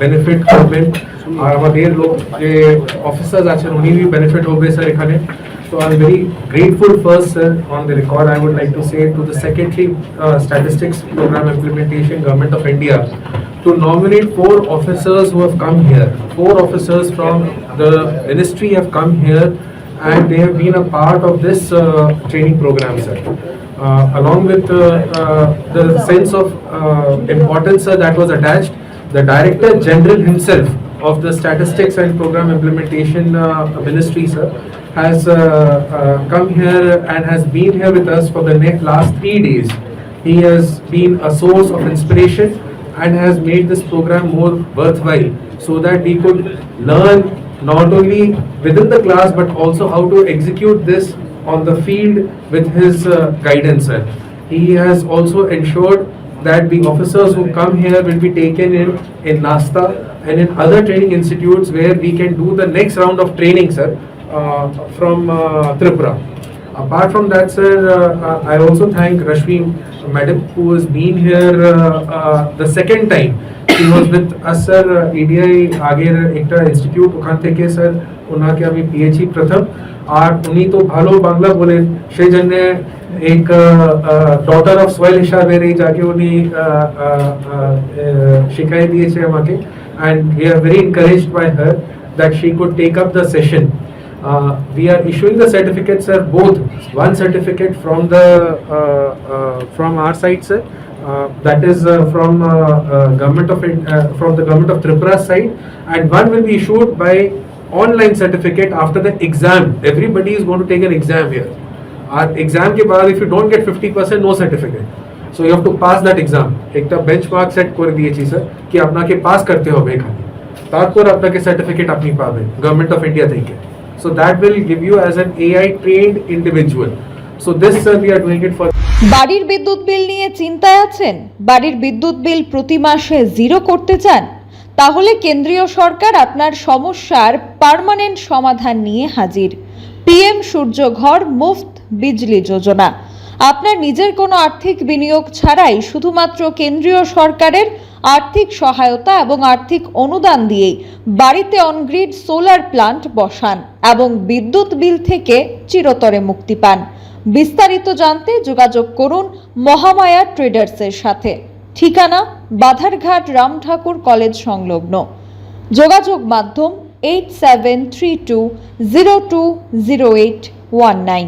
Benefit করবেন আর আমাদের লোক যে অফিসার্স আছেন উনি বেনিফিট হবে স্যার এখানে So I'm very grateful first, sir, on the record, I would like to say to the Secretary uh, Statistics Program Implementation, Government of India, to nominate four officers who have come here. Four officers from the ministry have come here and they have been a part of this uh, training program, sir. Uh, along with uh, uh, the sense of uh, importance sir, that was attached, the Director General himself of the Statistics and Program Implementation uh, Ministry, sir, has uh, uh, come here and has been here with us for the next last three days. He has been a source of inspiration and has made this program more worthwhile so that we could learn not only within the class but also how to execute this on the field with his uh, guidance. Sir. He has also ensured that the officers who come here will be taken in in NASTA and in other training institutes where we can do the next round of training, sir, uh, from uh, Tripura. Apart from that, sir, uh, uh, I also thank Rashmi, madam, who has been here uh, uh, the second time. She was with us, sir, uh, EDI আগের একটা institute ওখান থেকে sir ওনাকে আমি পেয়েছি প্রথম আর উনি তো ভালো বাংলা বলেন সেই জন্য এক ডটার অফ সোয়েল হিসাবে এই যাকে উনি আহ, আহ, আহ, শিখাই দিয়েছে আমাকে and we are very encouraged by her that she could take up the session. Uh, we are issuing the certificates, sir, both one certificate from the uh, uh, from our side, sir. Uh, that is uh, from uh, uh, government of In- uh, from the government of Tripura side, and one will be issued by online certificate after the exam. Everybody is going to take an exam here. Our exam के बाद if you don't get 50% no certificate. So you have to pass that exam. একটা benchmark set করে দিয়েছি sir কি আপনাকে pass করতে হবে এখানে তারপর আপনাকে সার্টিফিকেট আপনি পাবেন গভর্নমেন্ট অফ ইন্ডিয়া থেকে so that will give you as an AI trained individual so this sir we are doing it for বাড়ির বিদ্যুৎ বিল নিয়ে চিন্তায় আছেন বাড়ির বিদ্যুৎ বিল প্রতি মাসে জিরো করতে চান তাহলে কেন্দ্রীয় সরকার আপনার সমস্যার পার্মানেন্ট সমাধান নিয়ে হাজির। পিএম সূর্যঘর মুফত বিজলি যোজনা। আপনার নিজের কোনো আর্থিক বিনিয়োগ ছাড়াই শুধুমাত্র কেন্দ্রীয় সরকারের আর্থিক সহায়তা এবং আর্থিক অনুদান দিয়েই বাড়িতে অনগ্রিড সোলার প্লান্ট বসান এবং বিদ্যুৎ বিল থেকে চিরতরে মুক্তি পান। বিস্তারিত জানতে যোগাযোগ করুন মহামায়া ট্রেডার্সের সাথে। ঠিকানা বাধারঘাট রাম ঠাকুর কলেজ সংলগ্ন। যোগাযোগ মাধ্যম eight seven three two zero two zero eight one nine